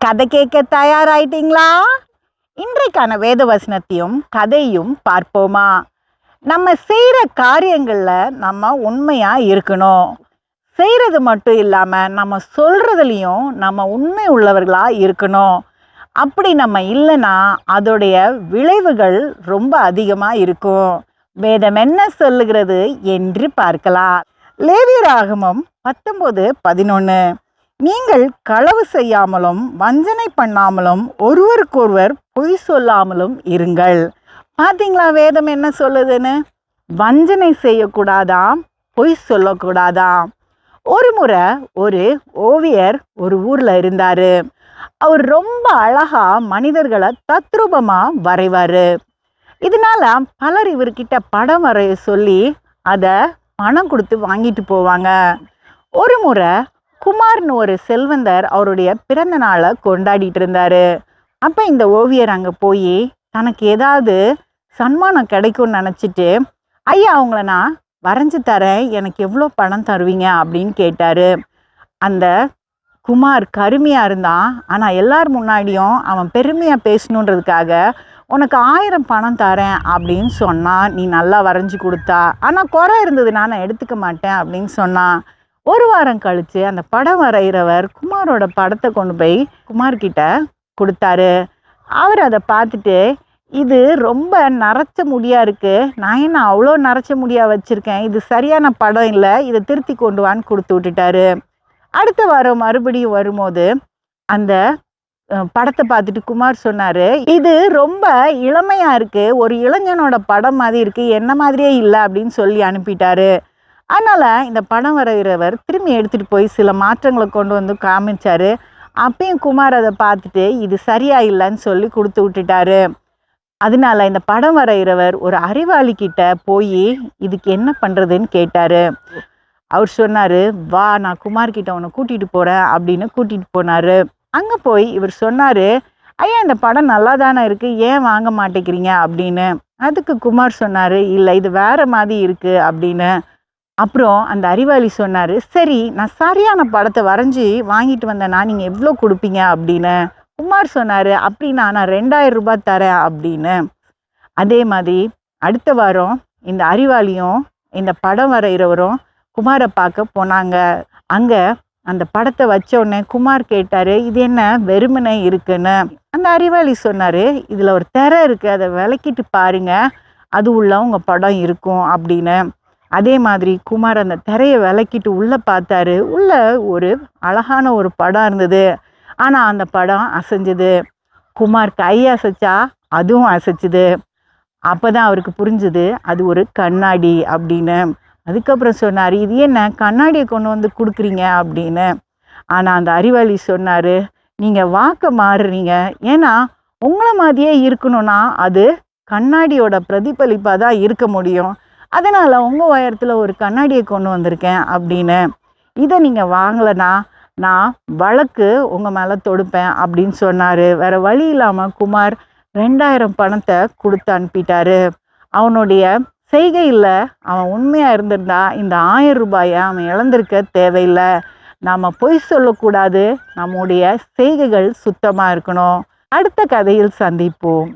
கதை கேட்க தயாராயிட்டீங்களா? இன்றைக்கான வேத வசனத்தையும் கதையும் பார்ப்போமா? நம்ம செய்கிற காரியங்களில் நம்ம உண்மையாக இருக்கணும். செய்கிறது மட்டும் இல்லாமல் நம்ம சொல்கிறதுலையும் நம்ம உண்மை உள்ளவர்களாக இருக்கணும். அப்படி நம்ம இல்லைன்னா அதோடைய விளைவுகள் ரொம்ப அதிகமாக இருக்கும். வேதம் என்ன சொல்லுகிறது என்று பார்க்கலாம். லேவியராகமம் பத்தொம்போது பதினொன்று நீங்கள் களவு செய்யாமலும் வஞ்சனை பண்ணாமலும் ஒருவருக்கொருவர் பொய் சொல்லாமலும் இருங்கள். பார்த்தீங்களா வேதம் என்ன சொல்லுதுன்னு? வஞ்சனை செய்யக்கூடாதாம் பொய் சொல்லக்கூடாதாம் ஒரு முறை ஒரு ஓவியர் ஒரு ஊரில் இருந்தார். அவர் ரொம்ப அழகாக மனிதர்களை தத்ரூபமாக வரைவார். இதனால பலர் இவர்கிட்ட படம் வரைய சொல்லி அதை பணம் கொடுத்து வாங்கிட்டு போவாங்க. ஒரு முறை குமார்னு ஒரு செல்வந்தர் அவருடைய பிறந்த நாளை கொண்டாடிட்டு இருந்தார். அப்போ இந்த ஓவியர் அங்கே போய் தனக்கு ஏதாவது சன்மானம் கிடைக்கும்னு நினச்சிட்டு ஐயா அவங்கள நான் வரைஞ்சி தரேன். எனக்கு எவ்வளோ பணம் தருவீங்க? அப்படின்னு கேட்டார். அந்த குமார் கருமையாக இருந்தான். ஆனால் எல்லார் முன்னாடியும் அவன் பெருமையாக பேசணுன்றதுக்காக உனக்கு ஆயிரம் பணம் தரேன் அப்படின்னு சொன்னான். நீ நல்லா வரைஞ்சி கொடுத்தா. ஆனால் குறை இருந்தது. நான் எடுத்துக்க மாட்டேன் அப்படின்னு சொன்னான். ஒரு வாரம் கழித்து அந்த படம் வரைகிறவர் குமாரோட படத்தை கொண்டு போய் குமார்கிட்ட கொடுத்தாரு. அவர் அதை பார்த்துட்டு இது ரொம்ப நரைச்ச முடியாக இருக்குது நான் என்ன அவ்வளோ நரைச்ச முடியாக வச்சுருக்கேன்? இது சரியான படம் இல்லை. இதை திருத்தி கொண்டு வான்னு கொடுத்து விட்டுட்டாரு. அடுத்த வாரம் மறுபடியும் வரும்போது அந்த படத்தை பார்த்துட்டு குமார் சொன்னார் இது ரொம்ப இளமையாக இருக்குது ஒரு இளைஞனோட படம் மாதிரி இருக்குது என்ன மாதிரியே இல்லை. அப்படின்னு சொல்லி அனுப்பிட்டாரு. அதனால் இந்த படம் வரைகிறவர் திரும்பி எடுத்துகிட்டு போய் சில மாற்றங்களை கொண்டு வந்து காமிச்சார். அப்பயும் குமார் அதை பார்த்துட்டு இது சரியா இல்லைன்னு சொல்லி கொடுத்து விட்டுட்டாரு. அதனால இந்த படம் வரைகிறவர் ஒரு அறிவாளிக்கிட்ட போய் இதுக்கு என்ன பண்ணுறதுன்னு கேட்டார். அவர் சொன்னார் வா நான் குமார்கிட்ட உன்னை கூட்டிகிட்டு போகிறேன் அப்படின்னு கூட்டிகிட்டு போனார். அங்கே போய் இவர் சொன்னார் ஐயா இந்த படம் நல்லா தானே இருக்குது ஏன் வாங்க மாட்டேங்கிறீங்க? அப்படின்னு. அதுக்கு குமார் சொன்னார் இல்லை இது வேற மாதிரி இருக்குது அப்படின்னு. அப்புறம் அந்த அறிவாளி சொன்னார் சரி நான் சரியான படத்தை வரைஞ்சி வாங்கிட்டு வந்தேன்னா நீங்கள் எவ்வளோ கொடுப்பீங்க? அப்படின்னு. குமார் சொன்னார் அப்படின்னா நான் ரெண்டாயிரம் ரூபாய் தரேன் அப்படின்னு. அதே மாதிரி அடுத்த வாரம் இந்த அறிவாளியும் இந்த படம் வரைகிறவரும் குமாரை பார்க்க போனாங்க. அங்கே அந்த படத்தை வச்ச உடனே குமார் கேட்டார் இது என்ன வெறுமனை இருக்குன்னு? அந்த அறிவாளி சொன்னார் இதில் ஒரு திரை இருக்குது அதை விளக்கிட்டு பாருங்கள் அது உள்ள உங்கள் படம் இருக்கும் அப்படின்னு. அதே மாதிரி குமார் அந்த திரையை விளக்கிட்டு உள்ளே பார்த்தாரு. உள்ளே ஒரு அழகான ஒரு படம் இருந்தது. ஆனால் அந்த படம் அசைஞ்சது. குமார் கை அசைச்சா அதுவும் அசைச்சுது. அப்போ தான் அவருக்கு புரிஞ்சுது அது ஒரு கண்ணாடி அப்படின்னு. அதுக்கப்புறம் சொன்னார் இது என்ன கண்ணாடியை கொண்டு வந்து கொடுக்குறீங்க? அப்படின்னு. ஆனால் அந்த அறிவாளி சொன்னார் நீங்கள் வாக்க மாறுறீங்க. ஏன்னா உங்களை மாதிரியே இருக்கணும்னா அது கண்ணாடியோட பிரதிபலிப்பாக தான் இருக்க முடியும். அதனால் உங்கள் உயரத்தில் ஒரு கண்ணாடியை கொண்டு வந்திருக்கேன் அப்படின்னு. இதை நீங்கள் வாங்கலைன்னா நான் வழக்கு உங்கள் மேலே தொடுப்பேன் அப்படின்னு சொன்னார். வேறு வழி இல்லாமல் குமார் ரெண்டாயிரம் பணத்தை கொடுத்து அனுப்பிட்டாரு. அவனுடைய செய்கையில் அவன் உண்மையாக இருந்திருந்தா இந்த ஆயிரம் ரூபாயை அவன் இழந்திருக்க தேவையில்லை. நாம் பொய் சொல்லக்கூடாது. நம்முடைய செய்கைகள் சுத்தமாக இருக்கணும். அடுத்த கதையில் சந்திப்போம்.